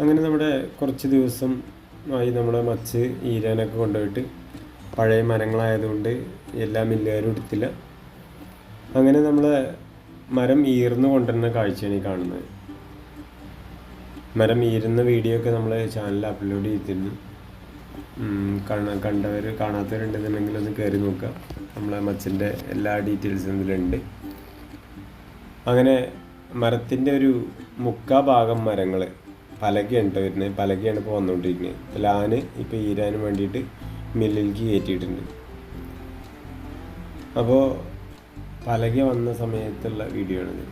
അങ്ങനെ നമ്മുടെ കുറച്ച് ദിവസം ആയി നമ്മുടെ മച്ച് ഈരാനൊക്കെ കൊണ്ടുപോയിട്ട് പഴയ മരങ്ങളായതുകൊണ്ട് എല്ലാം മില്ലുകാരും എടുത്തില്ല. അങ്ങനെ നമ്മൾ മരം ഈർന്നു കൊണ്ടുവരുന്ന കാഴ്ചയാണ് ഈ കാണുന്നത്. മരം ഈരുന്ന വീഡിയോ ഒക്കെ നമ്മൾ ചാനലിൽ അപ്ലോഡ് ചെയ്തിരുന്നു. കാണാൻ കാണാ കണ്ടവർ കാണാത്തവരുണ്ടെന്നുണ്ടെങ്കിൽ ഒന്ന് കയറി നോക്കുക. നമ്മളെ മച്ചിന്റെ എല്ലാ ഡീറ്റെയിൽസും ഇതിലുണ്ട്. അങ്ങനെ മരത്തിന്റെ ഒരു മുക്കാ ഭാഗം മരങ്ങൾ പലകയാണ് കേട്ടോ വരുന്നത്. പലകയാണ് ഇപ്പോൾ വന്നുകൊണ്ടിരിക്കുന്നത് ലാന് ഇപ്പോൾ ഈരാനും വേണ്ടിയിട്ട് മില്ലിലേക്ക് കയറ്റിയിട്ടുണ്ട്. അപ്പോൾ പലക വന്ന സമയത്തുള്ള വീഡിയോ ആണിത്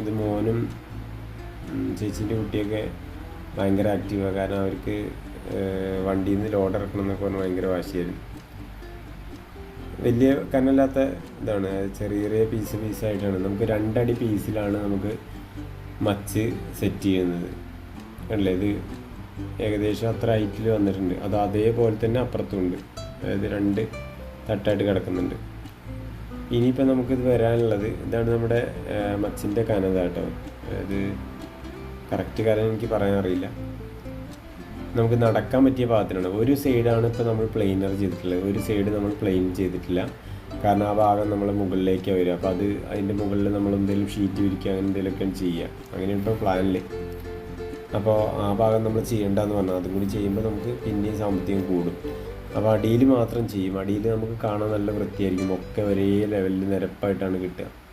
ഇത് മോനും ചേച്ചീന്റെ കുട്ടിയൊക്കെ ഭയങ്കര ആക്റ്റീവാണ് കാരണം അവർക്ക് വണ്ടിയിൽ നിന്ന് ലോഡ് ഇറക്കണം എന്നൊക്കെ പറഞ്ഞ് ഭയങ്കര വാശിയായിരുന്നു. വലിയ കനല്ലാത്ത ഇതാണ്. ചെറിയ ചെറിയ പീസ് പീസായിട്ടാണ് നമുക്ക് രണ്ടടി പീസിലാണ് നമുക്ക് മച്ച് സെറ്റ് ചെയ്യുന്നത്. അല്ലേ? ഇത് ഏകദേശം അത്ര ഹൈറ്റിൽ വന്നിട്ടുണ്ട്. അത് അതേപോലെ തന്നെ അപ്പുറത്തുണ്ട് അതായത് രണ്ട് തട്ടായിട്ട് കിടക്കുന്നുണ്ട്. ഇനിയിപ്പോൾ നമുക്കിത് വരാനുള്ളത് ഇതാണ് നമ്മുടെ മച്ചിന്റെ കനത കേട്ടോ. അതായത് കറക്റ്റ് കാര്യം എനിക്ക് പറയാൻ അറിയില്ല. നമുക്ക് നടക്കാൻ പറ്റിയ പാകത്തിനാണ് ഒരു സൈഡാണ് ഇപ്പോൾ നമ്മൾ പ്ലെയിനർ ചെയ്തിട്ടുള്ളത്. ഒരു സൈഡ് നമ്മൾ പ്ലെയിൻ ചെയ്തിട്ടില്ല. കാരണം ആ ഭാഗം നമ്മൾ മുകളിലേക്കാണ് വരും. അപ്പോൾ അത് അതിന്റെ മുകളിൽ നമ്മൾ എന്തെങ്കിലും ഷീറ്റ് വിരിക്കുക അങ്ങനെ എന്തെങ്കിലുമൊക്കെയാണ് ചെയ്യുക. അങ്ങനെയാണ് ഇപ്പോൾ പ്ലാനിൽ അപ്പോൾ ആ ഭാഗം നമ്മൾ ചെയ്യേണ്ടതെന്ന് പറഞ്ഞാൽ അതും കൂടി ചെയ്യുമ്പോൾ നമുക്ക് പിന്നെയും സാമ്പത്തികം കൂടും. അപ്പോൾ അടിയിൽ മാത്രം ചെയ്യും. അടിയിൽ നമുക്ക് കാണാൻ നല്ല വൃത്തിയായിരിക്കും. ഒക്കെ ഒരേ ലെവലിൽ നിരപ്പായിട്ടാണ് കിട്ടുക.